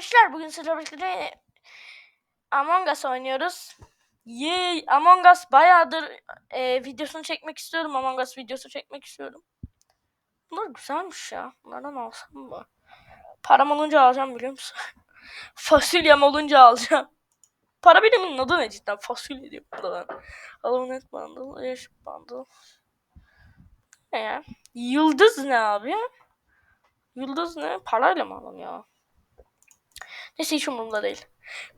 arkadaşlar bugün sizlerle birlikte Among Us oynuyoruz. Yay! Among Us bayağıdır e, videosunu çekmek istiyorum. Among Us videosu çekmek istiyorum. Bunlar güzelmiş ya. Bunlardan alsam mı? Param olunca alacağım biliyor musun? Fasulyem olunca alacağım. Para biriminin adı ne cidden? Fasulye diyor burada ben. Alunet bundle, airship bundle. Ne ya? Yıldız ne abi? Yıldız ne? Parayla mı alınıyor? Neyse hiç umurumda değil.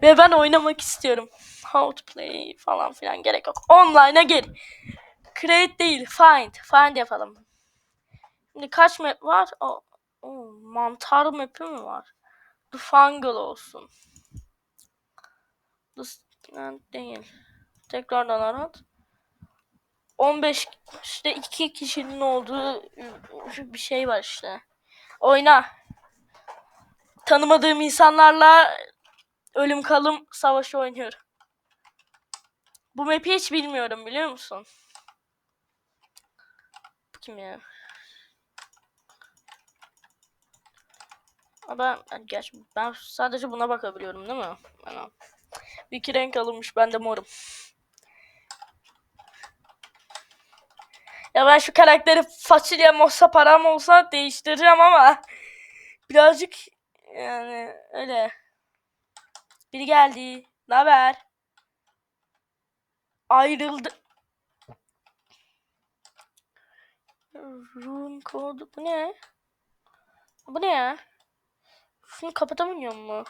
Ve ben oynamak istiyorum. How to play falan filan gerek yok. Online'a gir. Create değil. Find. Find yapalım. Şimdi kaç map var? O, o mantar map'i mi var? The Fungal olsun. The Stand değil. Tekrardan arat. 15 işte iki kişinin olduğu bir şey var işte. Oyna. Tanımadığım insanlarla ölüm kalım savaşı oynuyorum. Bu map'i hiç bilmiyorum biliyor musun? Bu kim ya? Aa, Ben, gerçi ben sadece buna bakabiliyorum değil mi? Ben, bir iki renk alınmış ben de morum. Ya ben şu karakteri fasulyem olsa param olsa değiştireceğim ama birazcık yani öyle. Biri geldi. Ne haber? Ayrıldı. Rune kodu bu ne? Bu ne ya? Şunu kapatamıyor mu?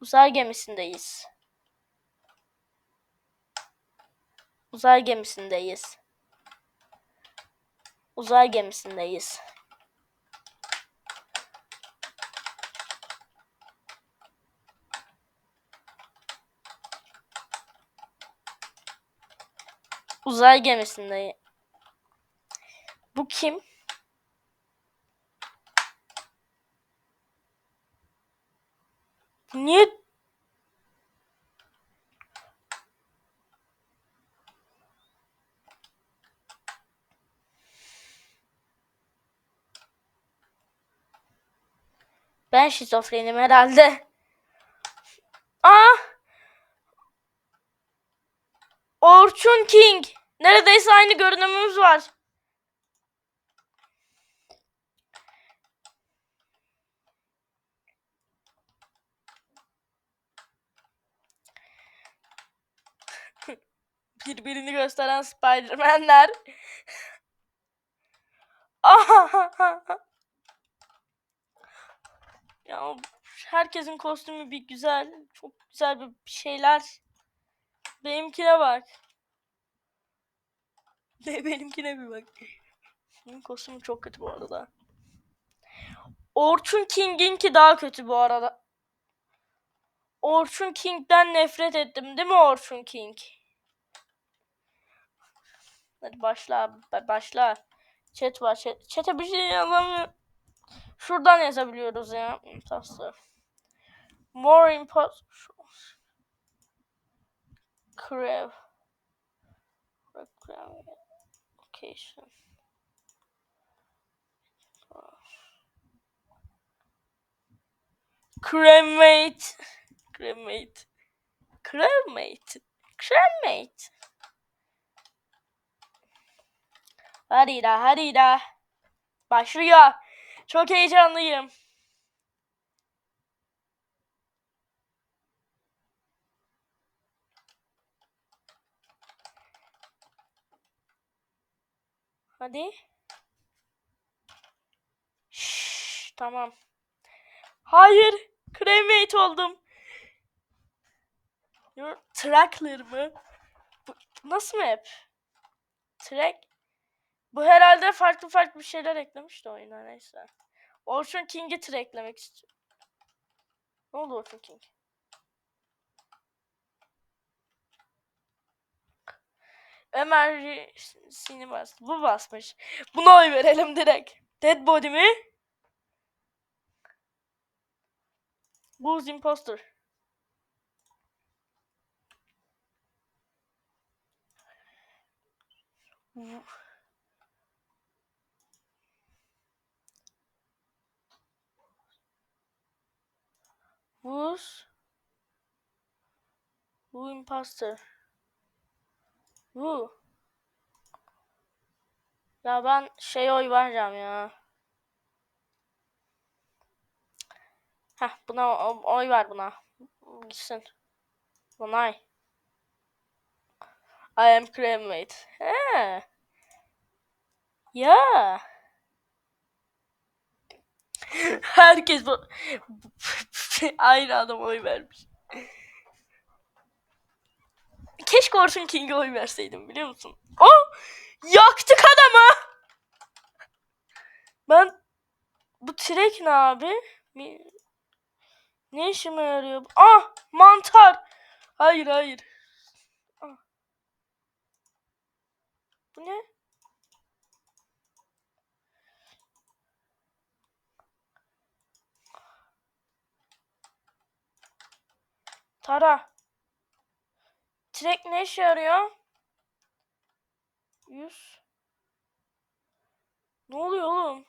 Uzay gemisindeyiz. Uzay gemisindeyiz. Uzay gemisindeyiz. Uzay gemisindeyim. Bu kim? Niye Ben şizofrenim herhalde. Aa! Orçun King. Neredeyse aynı görünümümüz var. Birbirini gösteren Spider-Man'ler. ya herkesin kostümü bir güzel, çok güzel bir şeyler. Benimkine bak. Be benimkine bir bak. Benim kostümüm çok kötü bu arada. Orçun King'inki daha kötü bu arada. Orçun King'den nefret ettim değil mi Orçun King? Hadi başla ba- başla. Chat var. Chat, chat'e bir şey yazamıyorum. Şuradan yazabiliyoruz ya. Tası. More impossible. Crave. Location. Cremate. Cremate. Cremate. Cremate. Hadi da hadi da. Başlıyor. Çok heyecanlıyım. Hadi. Şşş, tamam. Hayır. Cremate oldum. Your trackler mı? Bu, nasıl map? Track. Bu herhalde farklı farklı bir şeyler eklemiş de oyuna neyse. Orson King'i tracklemek istiyor. Ne oldu Orson King? Ömer sini bastı. Bu basmış. Buna oy verelim direkt. Dead Body mi? Buz Imposter. Uf. Who's Who imposter? Who? Ya ben şey oy vereceğim ya. Heh buna oy ver buna. Gitsin. Onay. I am cremate. He. Ya. Herkes bu aynı adam oy vermiş. Keşke Orson King'e oy verseydim biliyor musun? Oh! Yaktık adamı! Ben bu trek ne abi? Ne işime yarıyor? Ah! Mantar! Hayır hayır. Ah. Bu ne? Tara. Trek ne işe yarıyor? 100. Ne oluyor oğlum?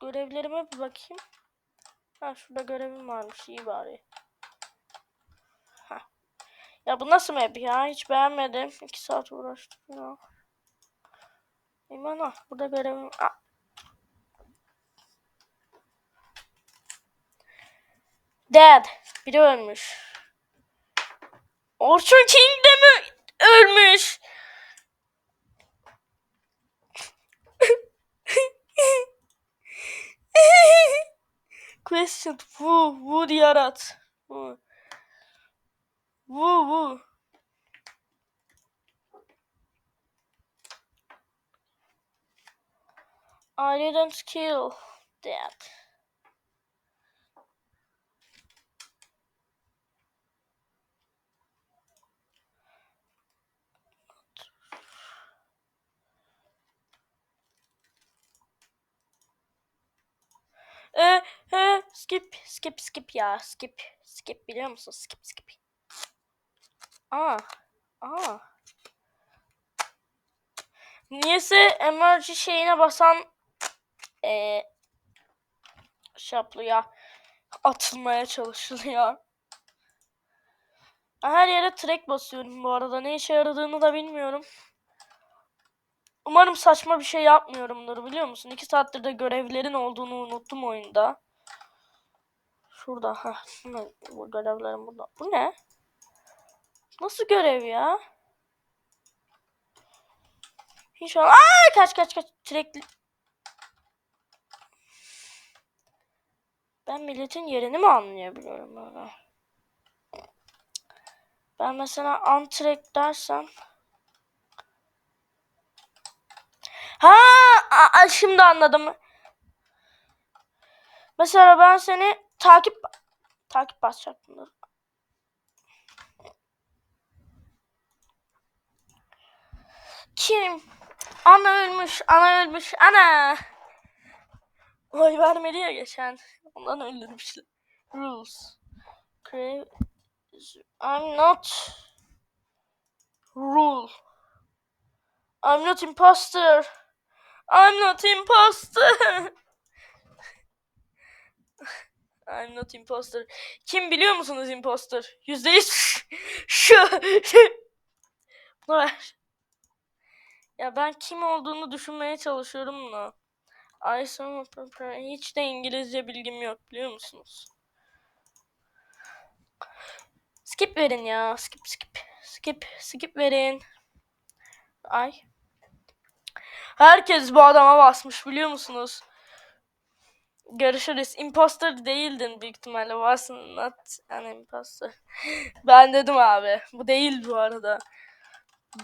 Görevlerime bir bakayım. Ha şurada görevim varmış iyi bari. Ha. Ya bu nasıl map ya? Hiç beğenmedim. 2 saat uğraştım ya. İmana burada görevim... Aa. Dead. Biri ölmüş. Orçun King de mi ölmüş? Question. Wu. Wu yarat. Wu. Wu. I didn't kill that. Ee, e, skip, skip, ya, skip, skip biliyor musun? Skip, skip. Aa, aa. Niyeyse emoji şeyine basan e, şaplıya atılmaya çalışılıyor. Her yere track basıyorum bu arada. Ne işe yaradığını da bilmiyorum. Umarım saçma bir şey yapmıyorumdur biliyor musun? İki saattir de görevlerin olduğunu unuttum oyunda. Şurada. ha bu görevlerim burada. Bu ne? Nasıl görev ya? Hiç Aa, kaç kaç kaç. Sürekli. Ben milletin yerini mi anlayabiliyorum böyle? Ben mesela antrek dersem Ha, a- a- şimdi anladım. Mesela ben seni takip takip basacaktım. Kim? Ana ölmüş, ana ölmüş, ana. Oy vermedi ya geçen. Ondan öldürmüşler. Rules. I'm not. Rule. I'm not imposter. I'm not imposter. I'm not imposter. Kim biliyor musunuz imposter? Yüzde yüz şu. Bunu ver. Ya ben kim olduğunu düşünmeye çalışıyorum da. Saw hiç de İngilizce bilgim yok biliyor musunuz? Skip verin ya. Skip skip. Skip skip verin. Ay. Herkes bu adama basmış biliyor musunuz? Görüşürüz. Imposter değildin büyük ihtimalle. Varsın not an imposter. ben dedim abi. Bu değil bu arada.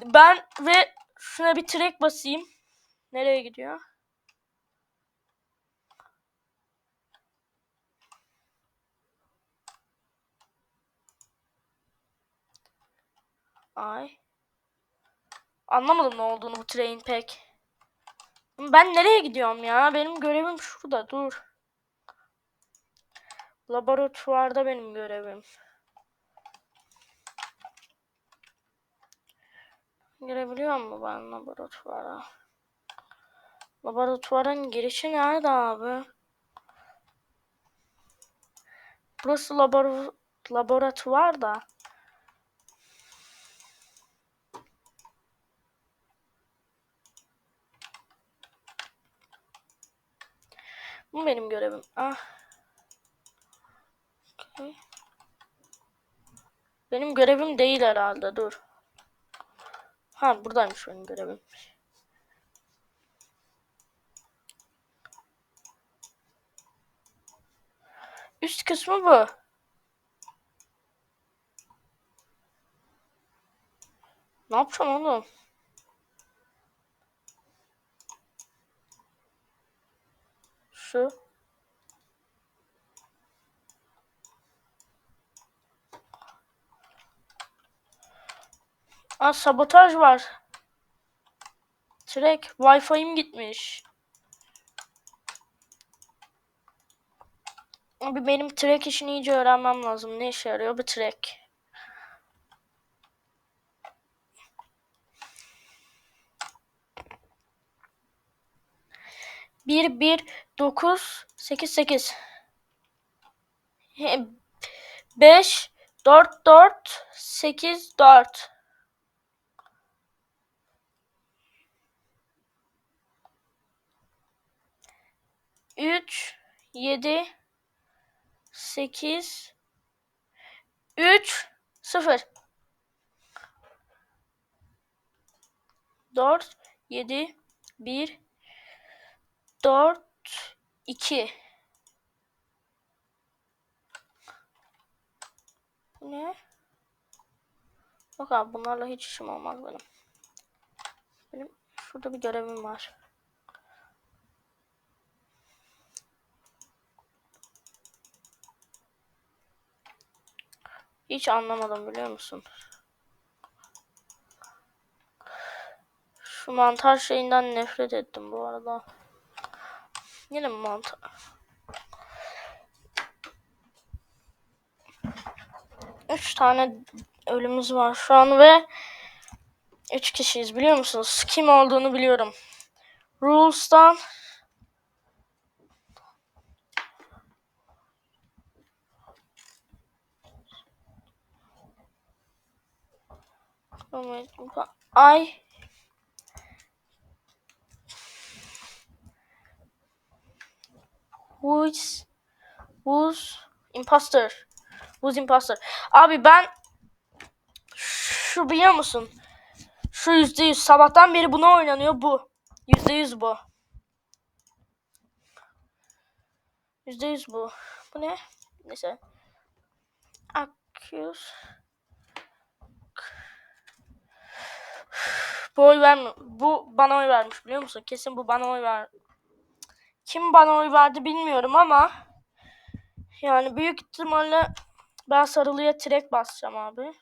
Ben ve şuna bir track basayım. Nereye gidiyor? Ay. Anlamadım ne olduğunu bu train pek. Ben nereye gidiyorum ya? Benim görevim şurada. Dur. Laboratuvarda benim görevim. Girebiliyor mu ben laboratuvara? Laboratuvarın girişi nerede abi? Burası labor laboratuvar da. Bu benim görevim. Ah. Benim görevim değil herhalde. Dur. Ha buradaymış benim görevim. Üst kısmı bu. Ne yapacağım oğlum? Şu. Aa sabotaj var. Direkt Wi-Fi'm gitmiş. Abi benim track işini iyice öğrenmem lazım. Ne işe yarıyor bu track? Bir, bir, dokuz, sekiz, sekiz. Beş, dört, dört, sekiz, dört. Üç, yedi, sekiz, üç, sıfır. Dört, yedi, bir, dört, iki. Bu ne? Yok abi bunlarla hiç işim olmaz benim. Benim şurada bir görevim var. Hiç anlamadım biliyor musun? Şu mantar şeyinden nefret ettim bu arada. Yine mantar? Üç tane ölümümüz var şu an ve üç kişiyiz biliyor musunuz? Kim olduğunu biliyorum. Rules'tan I Who's Who's imposter? Who's imposter? Abi ben şu biliyor musun? Şu yüzde yüz sabahtan beri buna oynanıyor bu. Yüzde yüz bu. Yüzde yüz bu. Bu ne? Neyse. Accuse. Bu oy vermi Bu bana oy vermiş biliyor musun? Kesin bu bana oy ver. Kim bana oy verdi bilmiyorum ama yani büyük ihtimalle ben sarılıya trek basacağım abi.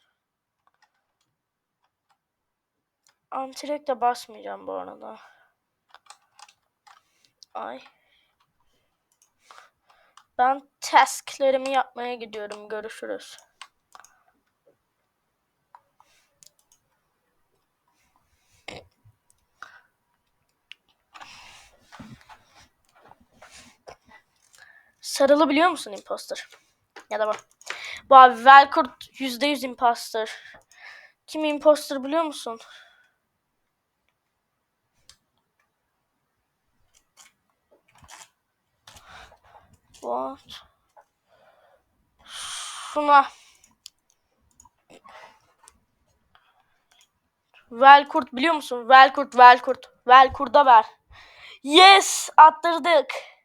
Antirek de basmayacağım bu arada. Ay. Ben tasklerimi yapmaya gidiyorum. Görüşürüz. Sarılı biliyor musun imposter? Ya da bak. Bu abi Velkurt %100 imposter. Kim imposter biliyor musun? What? Şuna. Velkurt biliyor musun? Velkurt, Velkurt. Velkurt'a ver. Yes! Attırdık.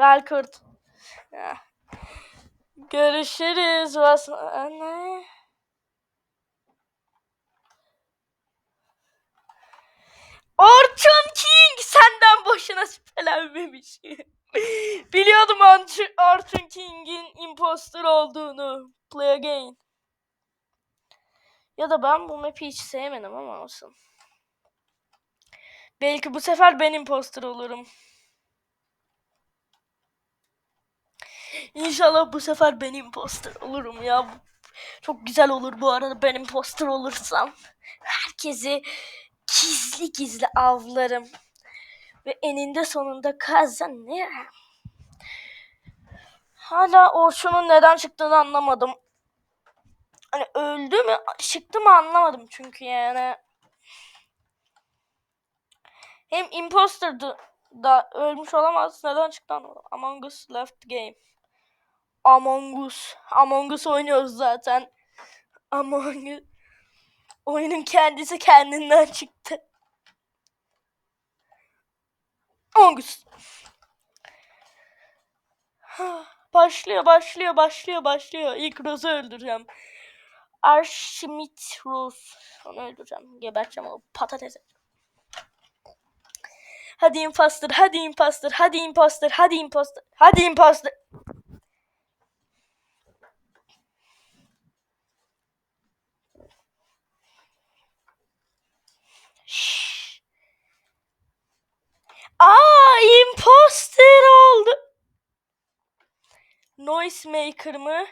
Velkurt. Görüşürüz. Anne. Orçun King senden boşuna şüphelenmemiş. Biliyordum Orçun- King'in imposter olduğunu. Play again. Ya da ben bu map'i hiç sevmedim ama olsun. Belki bu sefer ben imposter olurum. İnşallah bu sefer ben imposter olurum ya. Çok güzel olur bu arada ben imposter olursam. Herkesi gizli gizli avlarım. Ve eninde sonunda kazanırım. Hala Orçun'un neden çıktığını anlamadım. Hani öldü mü çıktı mı anlamadım çünkü yani. Hem imposter'dı da ölmüş olamaz. Neden çıktı anlamadım. Among Us left game. Among Us. Among Us oynuyoruz zaten. Among Us. Oyunun kendisi kendinden çıktı. Among Us. Başlıyor, başlıyor, başlıyor, başlıyor. İlk Rose'u öldüreceğim. Arşimit Rose. Onu öldüreceğim. Geberteceğim o patatesi. Hadi imposter, hadi imposter, hadi imposter, hadi imposter, hadi imposter. Aa, imposter oldu. Noise maker mı?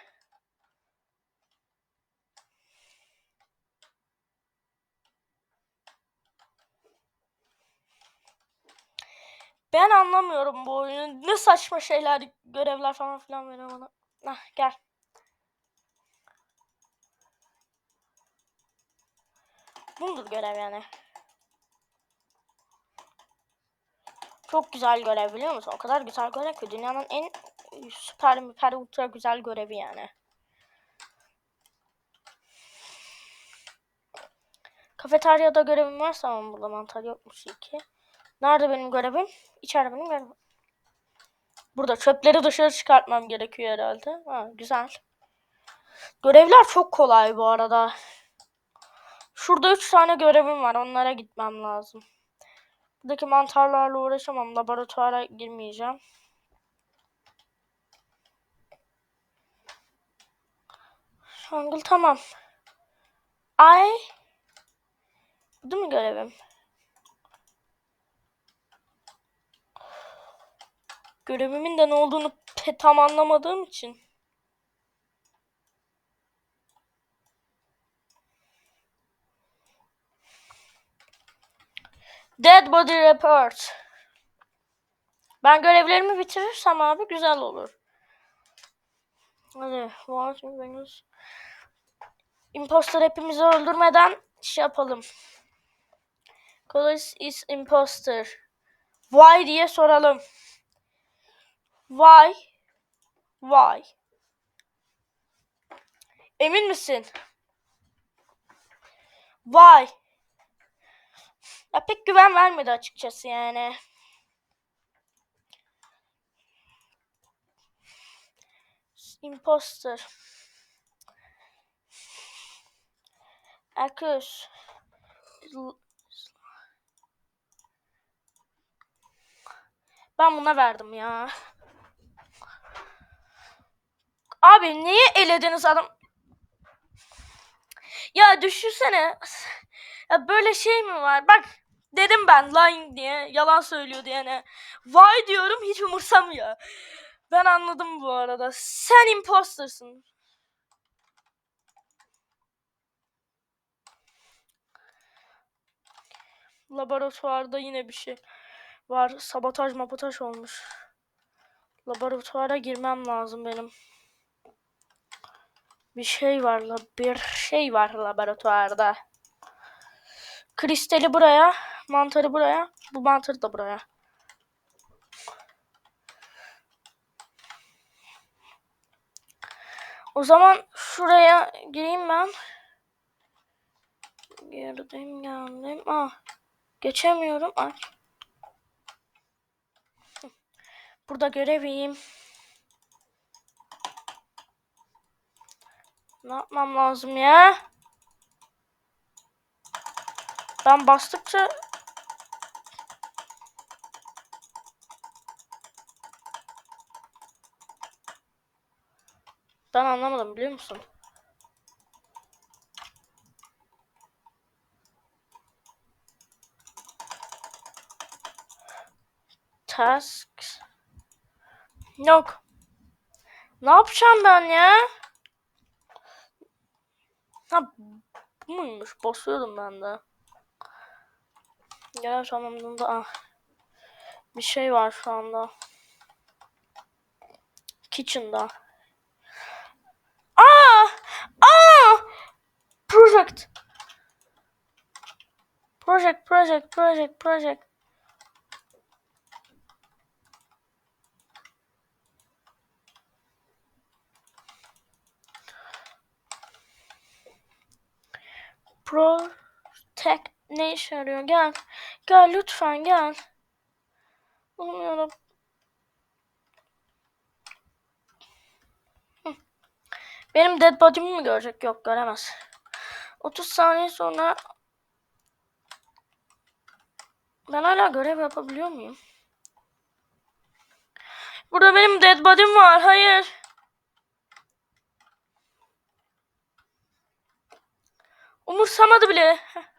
Ben anlamıyorum bu oyunu. Ne saçma şeyler, görevler falan filan veriyor bana. Nah gel. Bundur görev yani. Çok güzel görev biliyor musun? O kadar güzel görev ki dünyanın en süper müper ultra güzel görevi yani. Kafeteryada görevim varsa ama burada mantar yokmuş ki. Nerede benim görevim? İçeride benim görevim. Burada çöpleri dışarı çıkartmam gerekiyor herhalde. Ha, güzel. Görevler çok kolay bu arada. Şurada üç tane görevim var. Onlara gitmem lazım. Buradaki mantarlarla uğraşamam. Laboratuvara girmeyeceğim. Jungle tamam. Ay. Bu mu görevim? Görevimin de ne olduğunu tam anlamadığım için. Dead Body Report. Ben görevlerimi bitirirsem abi güzel olur. Hadi. Imposter hepimizi öldürmeden şey yapalım. Colors is imposter. Why diye soralım. Why? Why? Emin misin? Why? Ya pek güven vermedi açıkçası yani. Imposter. Akış. Ben buna verdim ya. Abi niye elediniz adam? Ya düşünsene. Ya böyle şey mi var? Bak dedim ben lying diye. Yalan söylüyor diye. Yani. Why diyorum hiç umursamıyor. Ben anladım bu arada. Sen impostersın. Laboratuvarda yine bir şey var. Sabotaj mabotaj olmuş. Laboratuvara girmem lazım benim. Bir şey var la bir şey var laboratuvarda. Kristali buraya, mantarı buraya, bu mantarı da buraya. O zaman şuraya gireyim ben. Girdim geldim. Ah. Geçemiyorum. Ay. Burada göreviyim. Ne yapmam lazım ya? Ben bastıkça Ben anlamadım biliyor musun? Tasks. Yok. Ne yapacağım ben ya? Ha bu muymuş? Basıyordum ben de. Görev tamamlığında ah. Bir şey var şu anda. Kitchen'da. Aa! Aa! Project. Project, project, project, project. Protect ne işe yarıyor? Gel. Gel lütfen gel. Olmuyorum. Benim dead body'mi mi görecek? Yok göremez. 30 saniye sonra ben hala görev yapabiliyor muyum? Burada benim dead body'm var. Hayır. Umursamadı bile. Heh.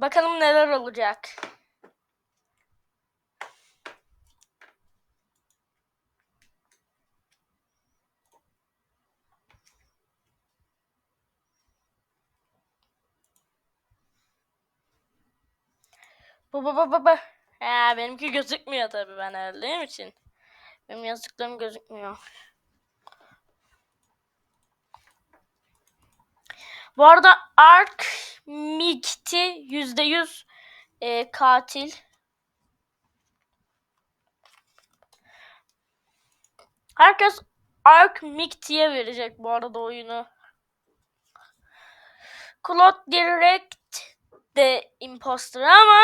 Bakalım neler olacak. Bu bu bu. Ha, benimki gözükmüyor tabii ben öldüğüm için. Benim yazdıklarım gözükmüyor. Bu arada Ark Mikti yüzde yüz e, katil. Herkes Ark Mikti'ye verecek bu arada oyunu. Claude Direct de imposter ama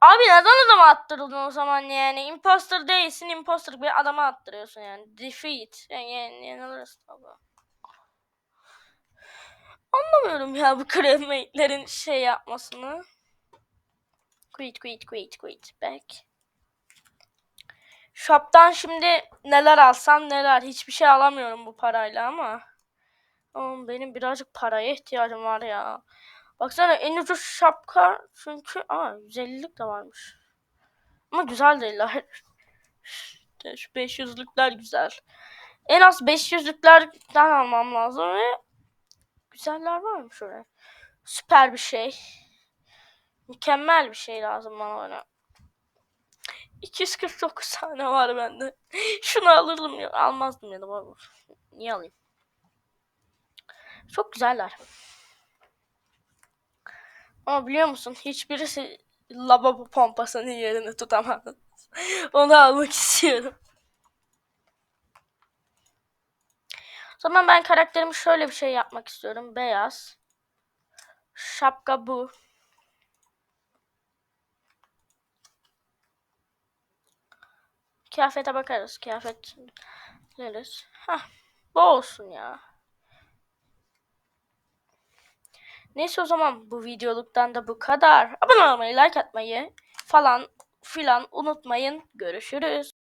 Abi neden adama attırdın o zaman yani? Imposter değilsin, imposter bir adama attırıyorsun yani. Defeat. Yani, yani yenilirsin tabii. Anlamıyorum ya bu crewmate'lerin şey yapmasını. Quit, quit, quit, quit. Back. Shop'tan şimdi neler alsam neler. Hiçbir şey alamıyorum bu parayla ama. Oğlum benim birazcık paraya ihtiyacım var ya. Baksana en ucuz şapka çünkü aa 150'lik de varmış. Ama güzel değiller. İşte şu 500'lükler güzel. En az 500'lüklerden almam lazım ve güzeller varmış oraya. Süper bir şey. Mükemmel bir şey lazım bana öyle. 249 tane var bende. Şunu alırdım ya. Almazdım ya da. Niye alayım? Çok güzeller. Ama biliyor musun hiçbirisi lavabo pompasının yerini tutamaz. Onu almak istiyorum. Zaman ben karakterimi şöyle bir şey yapmak istiyorum. Beyaz. Şapka bu. Kıyafete bakarız. Kıyafet veririz. Hah. Bu olsun ya. Neyse o zaman bu videoluktan da bu kadar. Abone olmayı, like atmayı falan filan unutmayın. Görüşürüz.